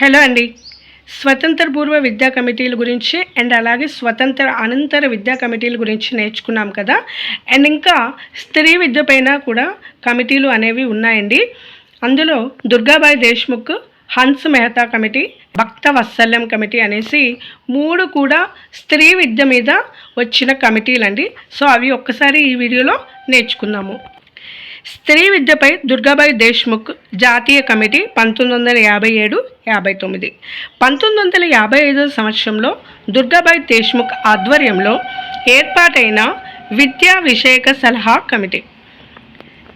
Hello అండి. స్వతంత్ర పూర్వ విద్యా కమిటీల గురించి అండ్ అలాగే స్వతంత్ర అనంతర విద్యా కమిటీల గురించి నేర్చుకున్నాం కదా. అండ్ ఇంకా స్త్రీ విద్య పైన కూడా కమిటీలు అనేవి ఉన్నాయండి. అందులో Durgabai Deshmukh Hansa Mehta committee Bhaktavatsalam committee అనేసి మూడు కూడా స్త్రీ విద్య మీద వచ్చిన కమిటీలండి. సో అవి ఒక్కసారి ఈ వీడియోలో నేర్చుకుందాము. స్త్రీ విద్యపై దుర్గాబాయి దేశ్ముఖ్ జాతీయ కమిటీ పంతొమ్మిది వందల యాభై ఏడు యాభై తొమ్మిది. పంతొమ్మిది వందల యాభై ఐదో సంవత్సరంలో దుర్గాబాయి దేశ్ముఖ్ ఆధ్వర్యంలో ఏర్పాటైన విద్యా విషయక సలహా కమిటీ.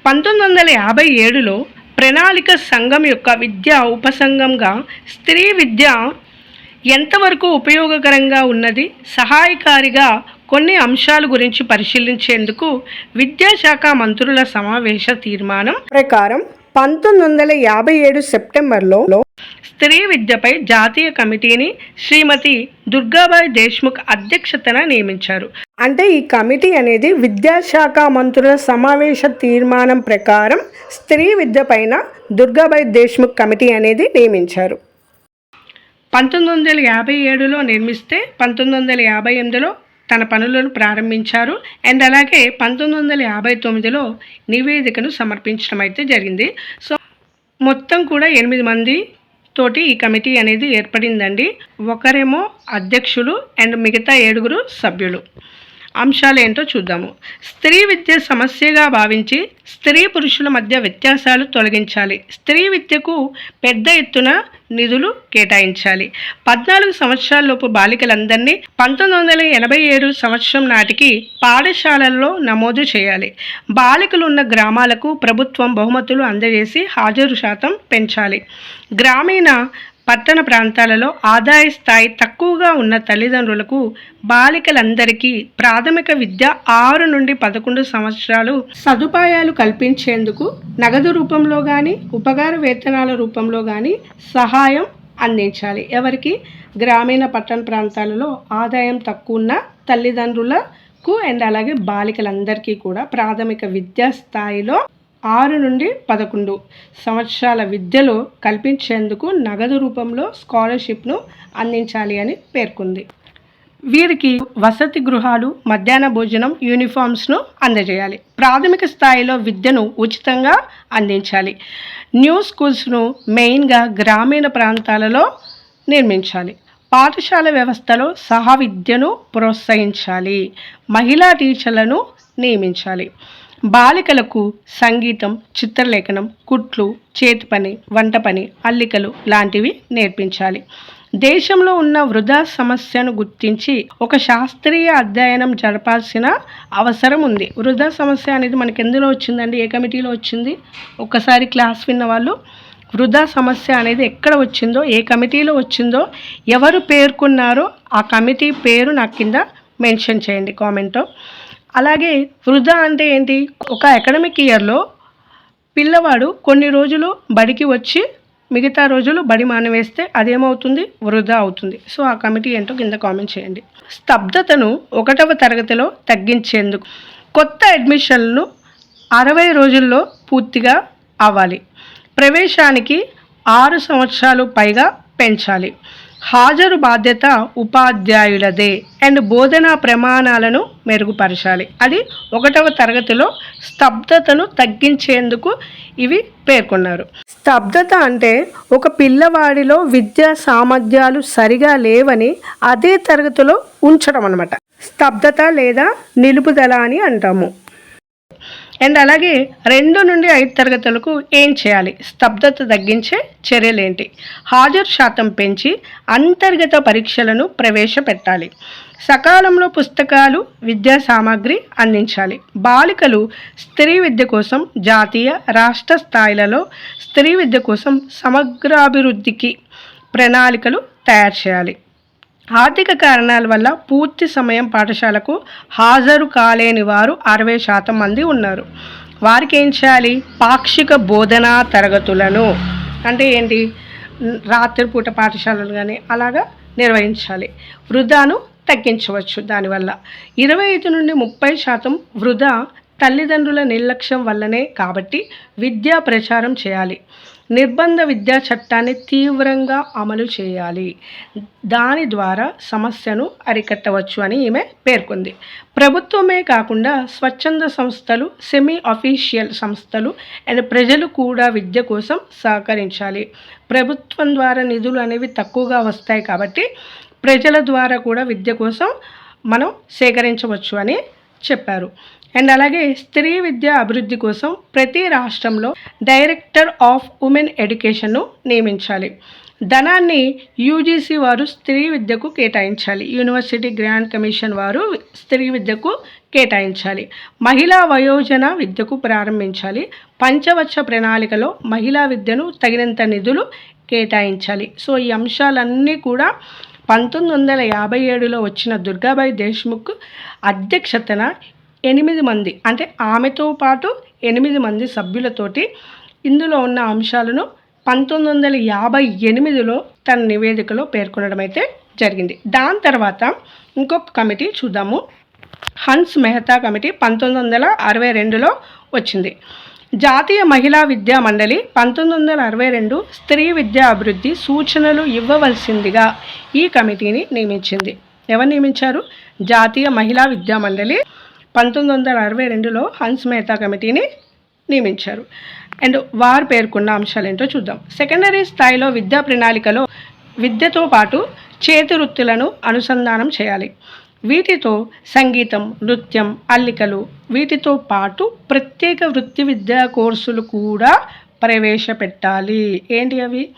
పంతొమ్మిది వందల యాభై ఏడులో ప్రణాళిక సంఘం యొక్క విద్యా ఉపసంఘంగా స్త్రీ విద్య ఎంతవరకు ఉపయోగకరంగా ఉన్నది? సహాయకారిగా కొన్ని అంశాల గురించి పరిశీలించేందుకు విద్యాశాఖ మంత్రుల సమావేశ తీర్మానం ప్రకారం పంతొమ్మిది వందల యాభై ఏడు సెప్టెంబర్లో స్త్రీ విద్యపై జాతీయ కమిటీని శ్రీమతి దుర్గాబాయి దేశ్ముఖ్ అధ్యక్షతన నియమించారు. అంటే ఈ కమిటీ అనేది విద్యాశాఖ మంత్రుల సమావేశ తీర్మానం ప్రకారం స్త్రీ విద్య పైన దుర్గాబాయి దేశ్ముఖ్ కమిటీ అనేది నియమించారు. పంతొమ్మిది వందల యాభై ఏడులో నిర్మిస్తే పంతొమ్మిది వందల యాభై ఎనిమిదిలో తన పనులను ప్రారంభించారు. అండ్ అలాగే పంతొమ్మిది వందల యాభై తొమ్మిదిలో నివేదికను సమర్పించడం అయితే జరిగింది. సో మొత్తం కూడా ఎనిమిది మంది తోటి ఈ కమిటీ అనేది ఏర్పడిందండి. ఒకరేమో అధ్యక్షులు అండ్ మిగతా ఏడుగురు సభ్యులు. అంశాలు ఏంటో చూద్దాము. స్త్రీ విద్య సమస్యగా భావించి స్త్రీ పురుషుల మధ్య వ్యత్యాసాలు తొలగించాలి. స్త్రీ విద్యకు పెద్ద ఎత్తున నిధులు కేటాయించాలి. పద్నాలుగు సంవత్సరాలలోపు బాలికలందరినీ పంతొమ్మిది వందల ఎనభై ఏడు సంవత్సరం నాటికి పాఠశాలల్లో నమోదు చేయాలి. బాలికలు ఉన్న గ్రామాలకు ప్రభుత్వం బహుమతులు అందజేసి హాజరు శాతం పెంచాలి. గ్రామీణ పట్టణ ప్రాంతాలలో ఆదాయ స్థాయి తక్కువగా ఉన్న తల్లిదండ్రులకు బాలికలందరికీ ప్రాథమిక విద్య ఆరు నుండి పదకొండు సంవత్సరాలు సదుపాయాలు కల్పించేందుకు నగదు రూపంలో కానీ ఉపకార వేతనాల రూపంలో కానీ సహాయం అందించాలి. ఎవరికి? గ్రామీణ పట్టణ ప్రాంతాలలో ఆదాయం తక్కువ ఉన్న తల్లిదండ్రులకు అండ్ అలాగే బాలికలందరికీ కూడా ప్రాథమిక విద్యా స్థాయిలో ఆరు నుండి పదకొండు సంవత్సరాల విద్యలో కల్పించేందుకు నగదు రూపంలో స్కాలర్షిప్ను అందించాలి అని పేర్కొంది. వీరికి వసతి గృహాలు మధ్యాహ్న భోజనం యూనిఫామ్స్ను అందజేయాలి. ప్రాథమిక స్థాయిలో విద్యను ఉచితంగా అందించాలి. న్యూ స్కూల్స్ను మెయిన్గా గ్రామీణ ప్రాంతాలలో నిర్మించాలి. పాఠశాల వ్యవస్థలో సహా విద్యను ప్రోత్సహించాలి. మహిళా టీచర్లను నియమించాలి. బాలికలకు సంగీతం చిత్రలేఖనం కుట్లు చేతి పని వంట పని అల్లికలు లాంటివి నేర్పించాలి. దేశంలో ఉన్న వృధా సమస్యను గుర్తించి ఒక శాస్త్రీయ అధ్యయనం జరపాల్సిన అవసరం ఉంది. వృధా సమస్య అనేది మనకి ఎందులో వచ్చిందండి? ఏ కమిటీలో వచ్చింది? ఒక్కసారి క్లాస్ విన్న వాళ్ళు వృధా సమస్య అనేది ఎక్కడ వచ్చిందో ఏ కమిటీలో వచ్చిందో ఎవరు పేర్కొన్నారో ఆ కమిటీ పేరు నాకు కింద మెన్షన్ చేయండి కామెంట్లో. అలాగే వృధా అంటే ఏంటి? ఒక అకాడమిక్ ఇయర్లో పిల్లవాడు కొన్ని రోజులు బడికి వచ్చి మిగతా రోజులు బడి మానవేస్తే అదేమవుతుంది? వృధా అవుతుంది. సో ఆ కమిటీ ఏంటో కింద కామెంట్ చేయండి. స్తబ్దతను ఒకటవ తరగతిలో తగ్గించేందుకు కొత్త అడ్మిషన్లను అరవై రోజుల్లో పూర్తిగా అవ్వాలి. ప్రవేశానికి ఆరు సంవత్సరాలు పైగా పెంచాలి. హాజరు బాధ్యత ఉపాధ్యాయులదే అండ్ బోధనా ప్రమాణాలను మెరుగుపరచాలి. అది ఒకటవ తరగతిలో స్తబ్దతను తగ్గించేందుకు ఇవి పేర్కొన్నారు. స్తబ్దత అంటే ఒక పిల్లవాడిలో విద్యా సామర్థ్యాలు సరిగా లేవని అదే తరగతిలో ఉంచడం అనమాట స్తబ్దత లేదా నిలుపుదల అని అంటాము. అండ్ అలాగే రెండు నుండి ఐదు తరగతులకు ఏం చేయాలి? స్తబ్దత తగ్గించే చర్యలేంటి? హాజరు శాతం పెంచి అంతర్గత పరీక్షలను ప్రవేశపెట్టాలి. సకాలంలో పుస్తకాలు విద్యా సామాగ్రి అందించాలి. బాలికలు స్త్రీ విద్య కోసం జాతీయ రాష్ట్ర స్థాయిలలో స్త్రీ విద్య కోసం సమగ్రాభివృద్ధికి ప్రణాళికలు తయారు చేయాలి. ఆర్థిక కారణాల వల్ల పూర్తి సమయం పాఠశాలకు హాజరు కాలేని వారు అరవై శాతం మంది ఉన్నారు. వారికి ఏం చేయాలి? పాక్షిక బోధనా తరగతులను అంటే ఏంటి? రాత్రిపూట పాఠశాలలు కానీ అలాగా నిర్వహించాలి. వృధాను తగ్గించవచ్చు దానివల్ల. ఇరవై ఐదు నుండి ముప్పై శాతం వృధా తల్లిదండ్రుల నిర్లక్ష్యం వల్లనే కాబట్టి విద్యా ప్రచారం చేయాలి. నిర్బంధ విద్యా చట్టాన్ని తీవ్రంగా అమలు చేయాలి. దాని ద్వారా సమస్యను అరికట్టవచ్చు అని ఈమె పేర్కొంది. ప్రభుత్వమే కాకుండా స్వచ్ఛంద సంస్థలు సెమీ అఫీషియల్ సంస్థలు అండ్ ప్రజలు కూడా విద్య కోసం సహకరించాలి. ప్రభుత్వం ద్వారా నిధులు అనేవి తక్కువగా వస్తాయి కాబట్టి ప్రజల ద్వారా కూడా విద్య కోసం మనం సేకరించవచ్చు అని చెప్పారు. అండ్ అలాగే స్త్రీ విద్య అభివృద్ధి కోసం ప్రతి రాష్ట్రంలో డైరెక్టర్ ఆఫ్ ఉమెన్ ఎడ్యుకేషన్ను నియమించాలి. ధనాన్ని యూజీసీ వారు స్త్రీ విద్యకు కేటాయించాలి. యూనివర్సిటీ గ్రాండ్ కమిషన్ వారు స్త్రీ విద్యకు కేటాయించాలి. మహిళా వయోజన విద్యకు ప్రారంభించాలి. పంచవచ్చ ప్రణాళికలో మహిళా విద్యను తగినంత నిధులు కేటాయించాలి. సో ఈ అంశాలన్నీ కూడా పంతొమ్మిది వందల యాభై ఏడులో వచ్చిన దుర్గాబాయి దేశ్ముఖ్ అధ్యక్షతన ఎనిమిది మంది అంటే ఆమెతో పాటు ఎనిమిది మంది సభ్యులతోటి ఇందులో ఉన్న అంశాలను పంతొమ్మిది వందల యాభై ఎనిమిదిలో తన నివేదికలో పేర్కొనడం అయితే జరిగింది. దాని తర్వాత ఇంకొక కమిటీ చూద్దాము. హన్స్ మెహతా కమిటీ పంతొమ్మిది వందల అరవై రెండులో వచ్చింది. జాతీయ మహిళా విద్యా మండలి పంతొమ్మిది వందల అరవై రెండు స్త్రీ విద్యా అభివృద్ధి సూచనలు ఇవ్వవలసిందిగా ఈ కమిటీని నియమించింది. ఎవరు నియమించారు? జాతీయ మహిళా విద్యా మండలి పంతొమ్మిది వందల అరవై రెండులో హన్స్ మెహతా కమిటీని నియమించారు. అండ్ వారు పేర్కొన్న అంశాలు ఏంటో చూద్దాం. సెకండరీ స్థాయిలో విద్యా ప్రణాళికలో విద్యతో పాటు చేతి వృత్తులను అనుసంధానం చేయాలి. వీటితో సంగీతం నృత్యం అల్లికలు వీటితో పాటు ప్రత్యేక వృత్తి విద్యా కోర్సులు కూడా ప్రవేశపెట్టాలి. ఏంటి అవి?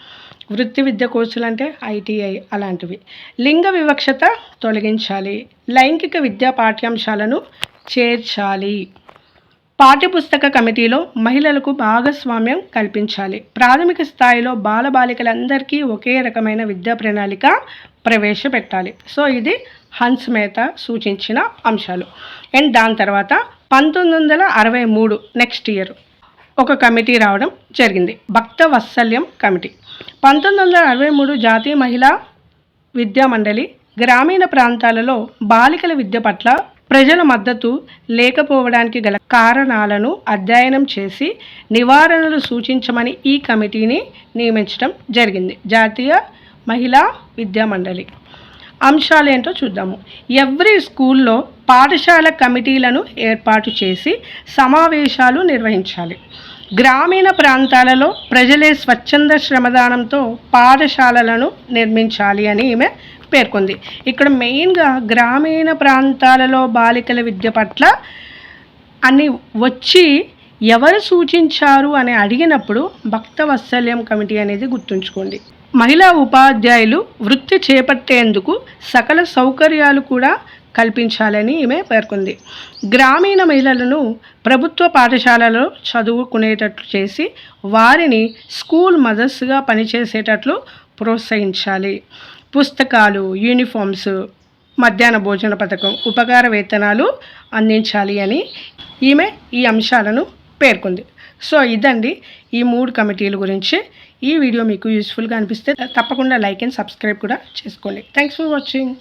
వృత్తి విద్య కోర్సులు అంటే ఐటీఐ అలాంటివి. లింగ వివక్షత తొలగించాలి. లైంగిక విద్యా పాఠ్యాంశాలను చేర్చాలి. పాఠ్యపుస్తక కమిటీలో మహిళలకు భాగస్వామ్యం కల్పించాలి. ప్రాథమిక స్థాయిలో బాలబాలికలందరికీ ఒకే రకమైన విద్యా ప్రణాళిక ప్రవేశపెట్టాలి. సో ఇది హన్స్ మేత సూచించిన అంశాలు. అండ్ దాని తర్వాత పంతొమ్మిది వందల అరవై మూడు నెక్స్ట్ ఇయర్ ఒక కమిటీ రావడం జరిగింది. Bhaktavatsalam committee. పంతొమ్మిది వందల అరవై మూడు జాతీయ మహిళా విద్యా మండలి గ్రామీణ ప్రాంతాలలో బాలికల విద్య పట్ల ప్రజల మద్దతు లేకపోవడానికి గల కారణాలను అధ్యయనం చేసి నివారణలు సూచించమని ఈ కమిటీని నియమించడం జరిగింది. జాతీయ మహిళా విద్యా మండలి. అంశాలు ఏంటో చూద్దాము. ఎవ్రీ స్కూల్లో పాఠశాల కమిటీలను ఏర్పాటు చేసి సమావేశాలు నిర్వహించాలి. గ్రామీణ ప్రాంతాలలో ప్రజలే స్వచ్ఛంద శ్రమదానంతో పాఠశాలలను నిర్మించాలి అని ఈమె పేర్కొంది. ఇక్కడ మెయిన్గా గ్రామీణ ప్రాంతాలలో బాలికల విద్య పట్ల అని వచ్చి ఎవరు సూచించారు అని అడిగినప్పుడు భక్త వత్సల్యం కమిటీ అనేది గుర్తుంచుకోండి. మహిళా ఉపాధ్యాయులు వృత్తి చేపట్టేందుకు సకల సౌకర్యాలు కూడా కల్పించాలని ఈమె పేర్కొంది. గ్రామీణ మహిళలను ప్రభుత్వ పాఠశాలలో చదువుకునేటట్లు చేసి వారిని స్కూల్ మదర్స్గా పనిచేసేటట్లు ప్రోత్సహించాలి. పుస్తకాలు యూనిఫామ్స్ మధ్యాహ్న భోజన పథకం ఉపకార వేతనాలు అందించాలి అని ఈమె ఈ అంశాలను పేర్కొంది. సో ఇదండి ఈ మూడు కమిటీల గురించి. ఈ వీడియో మీకు యూస్ఫుల్గా అనిపిస్తే తప్పకుండా లైక్ అండ్ సబ్స్క్రైబ్ కూడా చేసుకోండి. Thanks for watching.